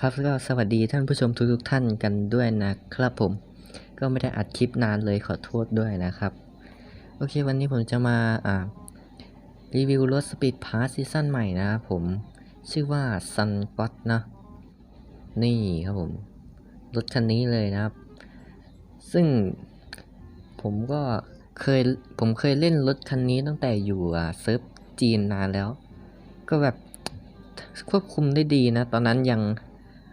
ครับก็สวัสดีท่านผู้ชมทุกๆท่านกันด้วยนะครับผม ก็ไม่ได้อัดคลิปนานเลยขอโทษด้วยนะครับ โอเควันนี้ผมจะมาอ่ารีวิวรถ Speed Pass ซีซั่นใหม่นะครับผมชื่อว่า Sun g o t นะนี่ครับผม รถคันนี้เลยนะครับ ซึ่งผมก็เคยผมเคยเล่นรถคันนี้ตั้งแต่อยู่เซิร์ฟจีนนานแล้ว ก็แบบควบคุมได้ดีนะ ตอนนั้นยัง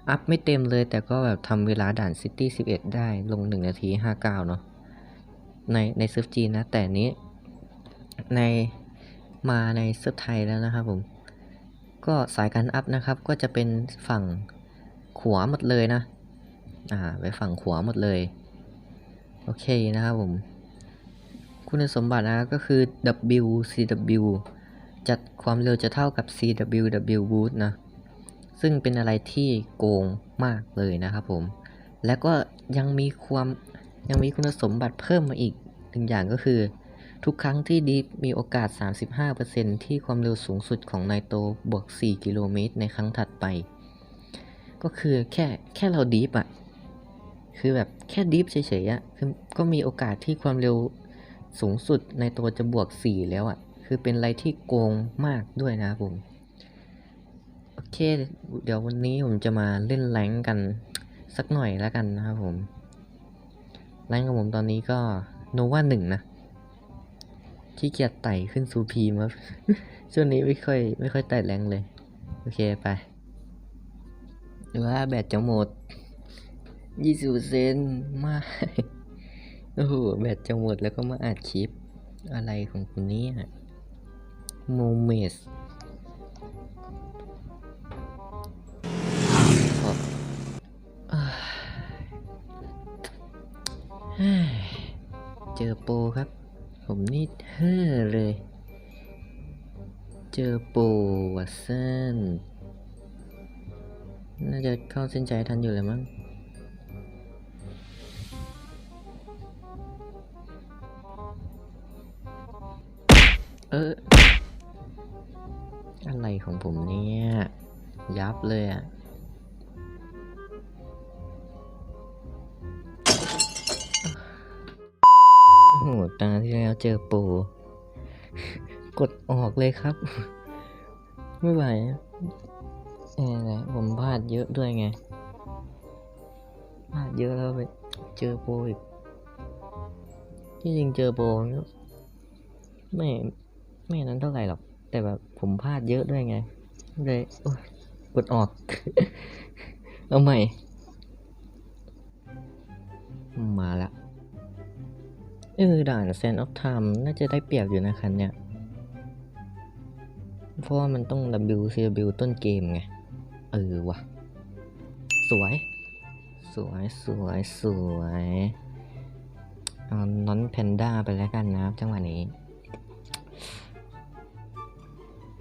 อัพไม่เต็มเลยแต่ก็แบบทำเวลาด่านซิตี้11 ได้ลง 1 นาที 59 เนาะในในเซิร์ฟจีนนะ แต่นี้ ในมาในเซิร์ฟไทยแล้วนะครับผม ก็สายการอัพนะครับ ก็จะเป็นฝั่งขวาหมดเลยนะ อ่า ไปฝั่งขวาหมดเลย โอเคนะครับผม คุณสมบัตินะก็คือ WCW จัดความเร็วจะเท่ากับ CWW Boost นะ ซึ่งเป็นอะไรที่โกงมากเลยนะครับผม และก็ยังมีความยังมีคุณสมบัติเพิ่มมาอีกหนึ่งอย่างก็คือ ทุกครั้งที่ดีฟมีโอกาส 35%ที่ความเร็วสูงสุดของไนโตบวก 4 กิโลเมตรในครั้งถัดไป ก็คือแค่แค่เราดีฟอะคือแบบแค่ดีฟเฉยๆอะคือก็มีโอกาสที่ความเร็วสูงสุดในตัวจะบวก 4 แล้วอะคือเป็นอะไรที่โกงมากด้วยนะผม เค เดี๋ยววันนี้ผมจะมาเล่นแรงกันสักหน่อยแล้วกันนะครับผม แรงของผมตอนนี้ก็โนวาหนึ่งนะ ขี้เกียจไต่ขึ้นซูพีมาช่วงนี้ไม่ค่อยไม่ค่อยไต่แรงเลย โอเคไปดูว่าแบตจะหมดยี่สิบเซนมาก โอ้โห แบตจะหมดแล้วก็มาอัดคลิป อะไรของคุณนี่โมเมส เจอโปรครับ ผมนี่เฮ่อเลย เจอโปรวัตสันน่าจะเข้าเส้นใจทันอยู่เลยมั้งเออ อะไรของผมเนี่ย ยับเลยอะ ตาที่แล้วเจอโปรกดออกเลยครับ ไม่ไหวเออแหละผมพลาดเยอะด้วยไงพลาดเยอะแล้วไปเจอโปรอีกที่จริงเจอโปรไม่ไม่นั้นเท่าไหร่หรอก แต่แบบผมพลาดเยอะด้วยไงเลยกดออก เอาใหม่ มาละ ออด่านแซนออฟไทม์น่าจะได้เปรียบอยู่นะคันเนี่ย เพราะว่ามันต้อง WCW ต้นเกมไง เออว่ะสวย สวยสวยสวยเอานอนแพนด้าไปแล้วกันนะจังหวะนี้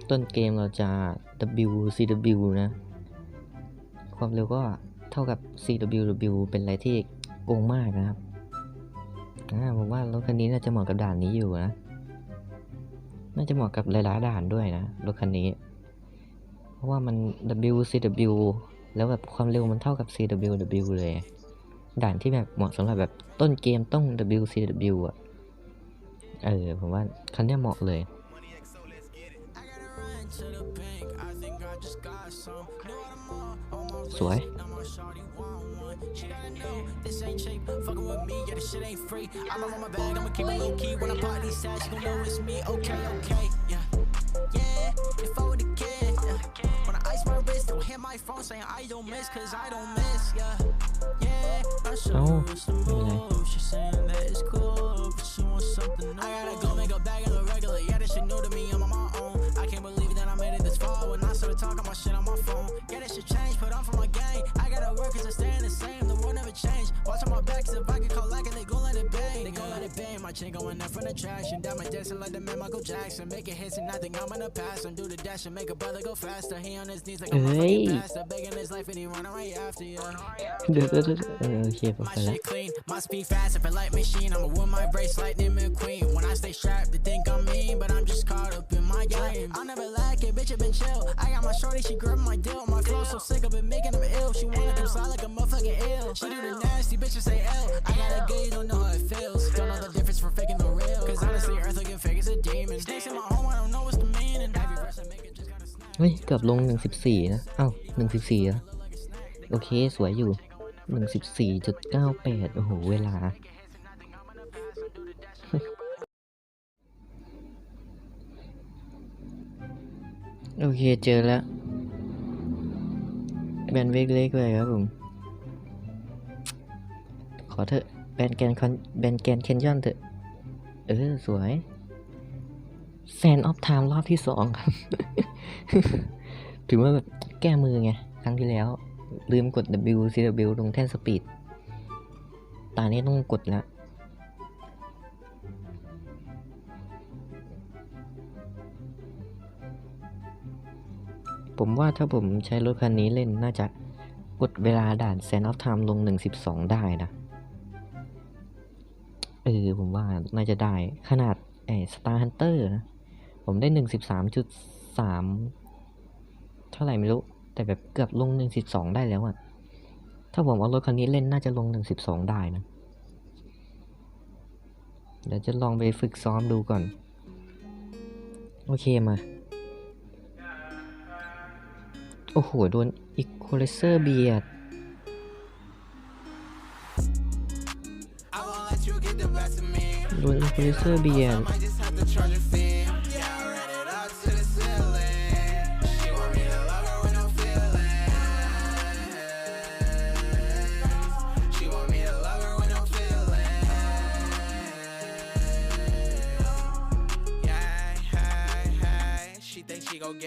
ต้นเกมเราจะ WCW นะ ความเร็วก็เท่ากับ CWW เป็นอะไรที่โกงมากนะครับ อ่าผมว่ารถคันนี้น่าจะเหมาะกับด่านนี้อยู่นะ น่าจะเหมาะกับหลายๆด่านด้วยนะรถคันนี้ เพราะว่ามัน WCW แล้วแบบความเร็วมันเท่ากับ CWW เลย ด่านที่แบบเหมาะสำหรับแบบต้นเกมต้อง WCW อะ เออผมว่าคันนี้เหมาะเลย สวย this ain't cheap. Fucking with me, yeah, this shit ain't free. I love on my bag, I'ma keep it low key. When I pop these sides, you gon' know it's me. Okay, okay, yeah. Yeah, if I were the kid, yeah. When I ice my wrist, don't hit my phone saying I don't miss, cause I don't miss, yeah. Yeah, I should lose the move. from the trash and Jackson like the man Michael Jackson. Making hits and nothing, I'm gonna pass him. Do the dash and make a brother go faster. He on his knees like a hey. pastor. Begging his life and he run right after you. my shit clean, my speed fast. If a light machine, I'm a woman, my brace lightning McQueen. When I stay strapped, they think I'm mean, but I'm just caught up in my game. I never lack it, bitch, i been chill. I got my shorty, she grabbed my deal. My clothes so sick, I've been making them ill. She wanna come slide like a motherfucking ill. She do the nasty, bitch, I say L. I got a gay, don't know how it feels. Don't know the difference for faking the real. Cause honestly, Earth will looking fake as a demon. Snakes in my home, I don't know what's the meaning. Every verse I make, it just gotta snap. เฮ้ย เกือบลงหนึ่งสิบสี่นะ อ้าหนึ่งสิบสี่แล้วโอเค สวยอยู่หนึ่งสิบสี่จุดเก้าแปดโอ้โห เวลา โอเค เจอแล้ว แบนเวกเล็กเลยครับผม ขอเถอะ แบนแกนคอนแบนแกนเคนยอนเถอะ เออ สวย แฟนออฟไทม์รอบที่สองครับ ถือว่าแบบแก้มือไง ครั้งที่แล้ว ลืมกด W C W ลงแท่นสปีดตอนนี้ต้องกดแล้วผมว่าถ้าผมใช้รถคันนี้เล่นน่าจะกดเวลาด่านแซนออฟไทม์ลง 1.12 ได้นะ เออ ผมว่าน่าจะได้ขนาดไอ้สตาร์ฮันเตอร์นะ ผมได้113.3เท่าไหร่ไม่รู้ แต่แบบเกือบลง1.12ได้แล้วอะถ้าผมเอารถคันนี้เล่นน่าจะลง1.12ได้นะ เดี๋ยวจะลองไปฝึกซ้อมดูก่อน โอเคมา โอ้โห โดนอีควอไลเซอร์เบียดโดนอีควอไลเซอร์เบียด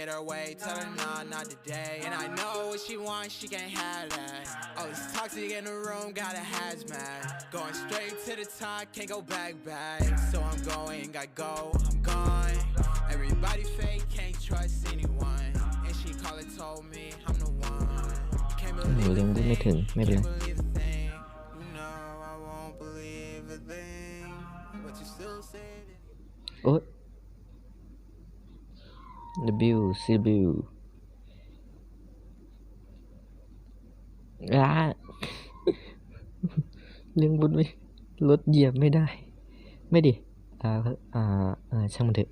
get her way. Tell her nah, not today. And I know what she wants, she can't have that. Oh, it's toxic in the room, got a hazmat. Going straight to the top, can't go back, back. So I'm going, I go, I'm gone. Everybody fake, can't trust anyone. And she called and told me I'm the one. Can't believe a thing, can't believe a thing. You I won't believe a thing, but you still said it. Oh. W C W อ่าเรื่องบุญไม่รถเหยียบไม่ได้ ไม่ดิ อ่า อ่าอ่าช่างมันเถอะ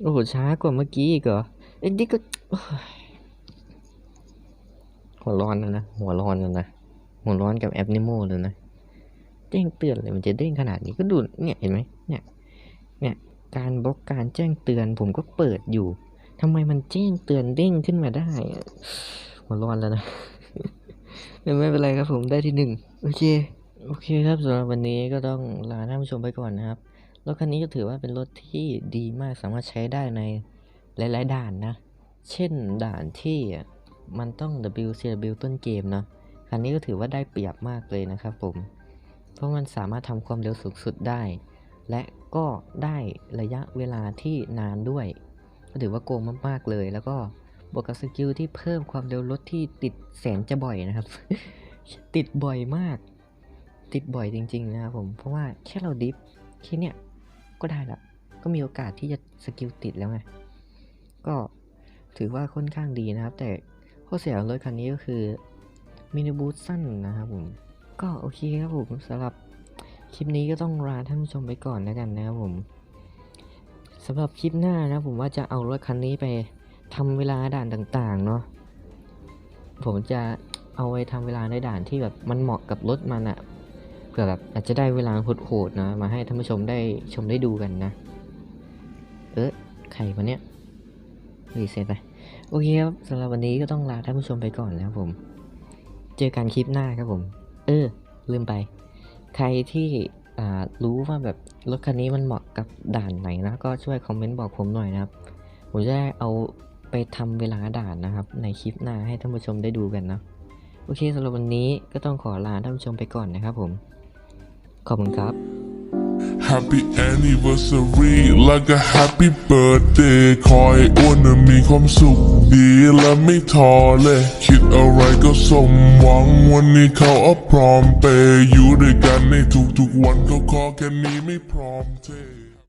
โอ้โห ช้ากว่าเมื่อกี้อีกเหรอเอ้ยนี่ก็ หัวร้อนแล้วนะ หัวร้อนแล้วนะ หัวร้อนกับแอปนิโมเลยนะแจ้งเตือนเลยมันจะเด้งขนาดนี้ก็ดู เนี่ย เห็นไหมเนี่ย เนี่ย การบล็อกการแจ้งเตือน ผมก็เปิดอยู่ทำไมมันแจ้งเตือนเด้งขึ้นมาได้หัวร้อนแล้วนะไม่เป็นไรครับผมได้ที่หนึ่งโอเคโอเคครับสำหรับวันนี้ก็ต้องลาท่านผู้ชมไปก่อนนะครับรถคันนี้ก็ถือว่าเป็นรถที่ดีมากสามารถใช้ได้ในหลาย ๆ ด่านนะ เช่นด่านที่มันต้อง WCW ต้นเกมเนอะคันนี้ก็ถือว่าได้เปรียบมากเลยนะครับผม เพราะมันสามารถทำความเร็วสูงสุดได้ และ ก็ได้ระยะเวลาที่นานด้วย ก็ถือว่าโกงมากๆเลย แล้วก็บวกกับสกิลที่เพิ่มความเร็วรถที่ติดแสนจะบ่อยนะครับ ติดบ่อยมาก ติดบ่อยจริง ๆ นะครับผม เพราะว่าแค่เราดิฟแค่เนี้ยก็ได้ละ ก็มีโอกาสที่จะสกิลติดแล้วไง ก็ถือว่าค่อนข้างดีนะครับ แต่ข้อเสียของรถคันนี้ก็คือมินิบูทสั้นนะครับผม ก็โอเคครับผมสำหรับ คลิปนี้ก็ต้องลาท่านผู้ชมไปก่อนแล้วกันนะครับผมสำหรับคลิปหน้านะผมว่าจะเอารถคันนี้ไปทำเวลาด่านต่างๆเนาะผมจะเอาไว้ทำเวลาในด่านที่แบบมันเหมาะกับรถมันอะเผื่อแบบอาจจะได้เวลาโหดๆนะมาให้ท่านผู้ชมได้ชมได้ดูกันนะ เออใครวะเนี่ยรีเซ็ตไปโอเคครับสำหรับวันนี้ก็ต้องลาท่านผู้ชมไปก่อนแล้วผม เจอกันคลิปหน้าครับผม เออ ลืมไป ใครที่รู้ว่าแบบรถคันนี้มันเหมาะกับด่านไหนนะก็ช่วยคอมเมนต์บอกผมหน่อยนะครับ ผมจะได้เอาไปทำเวลาด่านนะครับ ในคลิปหน้าให้ท่านผู้ชมได้ดูกันนะโอเคสำหรับวันนี้ก็ต้องขอลาท่านผู้ชมไปก่อนนะครับผม ขอบคุณครับ Happy anniversary และก็ Happy birthday คอยอ้วนมีความสุขดีและไม่ท้อเลย คิดอะไรก็สมหวังวันนี้เขาเอาพร้อมเปย์อยู่ด้วยกันในทุกๆวันเขาขอแค่นี้ไม่พร้อมเท